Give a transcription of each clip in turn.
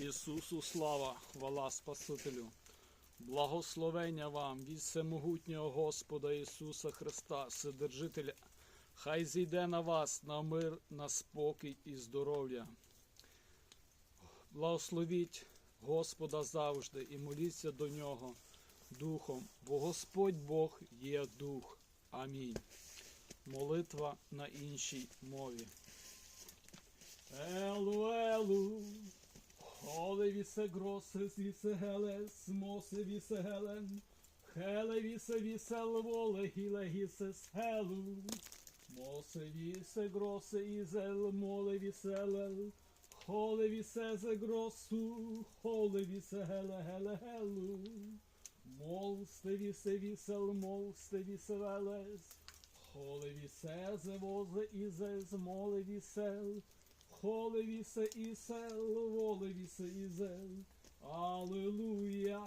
Ісусу слава, хвала Спасителю. Благословення вам від всемогутнього Господа Ісуса Христа, Вседержителя. Хай зійде на вас на мир, на спокій і здоров'я. Благословіть Господа завжди і моліться до Нього Духом, бо Господь Бог є Дух. Амінь. Молитва на іншій мові. Елу, елу, вісе гросес вісе гелес, мосе вісе гелен, хеле вісе вісел воле гіле гісес хелу, мосе вісе гросе ізел, моле віселел, холе вісе зе гросу, холе вісе геле геле гелу, молсте вісе вісел, молсте вісе велес, холе вісе зе возе ізез, моле вісел, Холе вісе ісел, воле вісе ізел, Аллилуйя,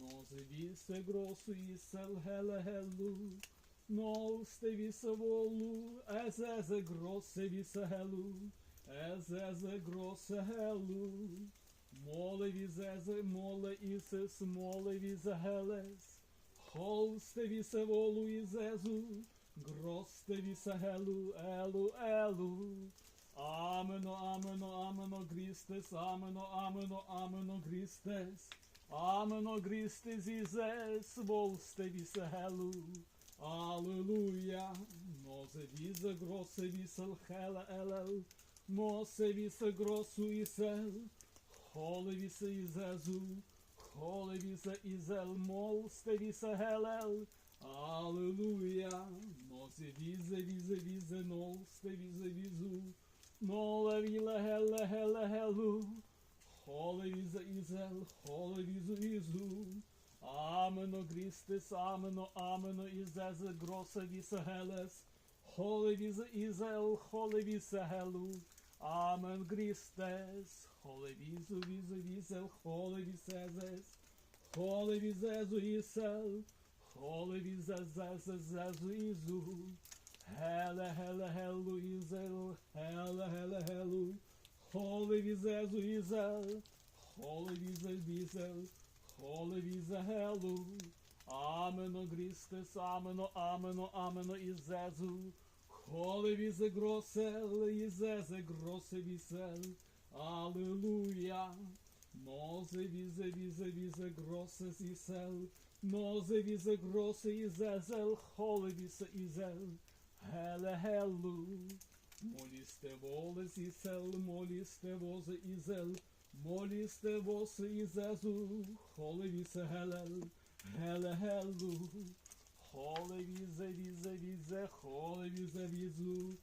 нозе вісе гросу ісел, геле гелу, Новсте вісе волу, езезе гросе вісе гелу, езезе гросе гелу, моле візезе, моле ісес, моле візе гелес, Холсте волу ізезу, гросте вісе гелу, елу, елу, Амено, амено, амено, Грістес, амено, амено, амено, Грістес, амено, Грістес, Ізес, волсте вісегелу, Аллилуйя, нозе візе гросе вісел хеле елел, мосе вісе гросу ісел, холе вісе ізезу, холе вісе ізел, молсте вісе гелел, Аллилуйя, нозе візе, візе, візе, нолсте візе візу, Моле віле геле геле гелу, холе ізел, холе візу ізу, амено грістес, амено, амено ізезе гросе вісе гелес, холе візе ізел, холе вісе гелу, амен грістес, холе візу візе візел, холе вісезес, холе візезу ісел, холе візезезе зезу ізу, Геле, геле, гелу, ізел, геле, геле, гелу, холе візезу ізел, холе візе візел, холе візе гелу, амено грістес, амено, амено, амено ізезу, холе візе гросел, ізезе гросе вісел, алилуя, нозе візе, візе, візе гросе зісел, нозе візе гросе ізезел, холе вісе ізел, Геле гелу, молісте волес ісел, молісте возе ізел, молісте восе ізезу, холе вісе гелел, геле гелу, холе візе візе візе, холе візе візу,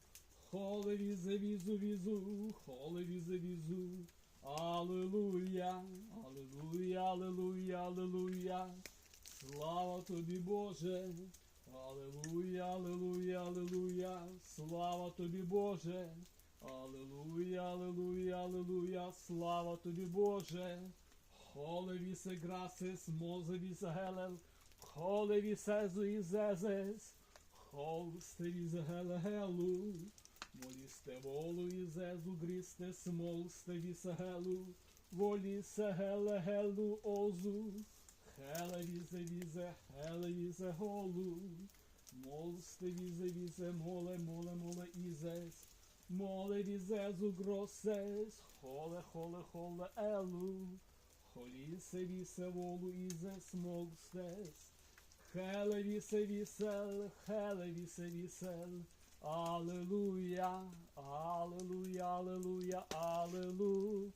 холе візе візу візу, холе візе візу, Аллилуйя, Аллилуйя, слава тобі Боже. Аллилуйя, аллилуйя, аллилуйя, слава тобі, Боже. Аллилуйя, аллилуйя, аллилуйя, слава тобі, Боже. Холе вісе грасис, мозе вісе гелел, холе вісезу ізезес, холсте візе геле гелу, молісте волу ізезу грісте, смолсте вісе гелу, волісе геле гелу озу, Хеле візе візе, хеле візе голу, молсте візе візе, моле, моле, моле ізес, моле візезу гросес, холе, холе, холе елу, холісе вісе волу ізес, молстес, хеле вісе вісел, хеле вісе вісел, Аллилуйя, аллилуйя, аллилуйя, аллилуйя.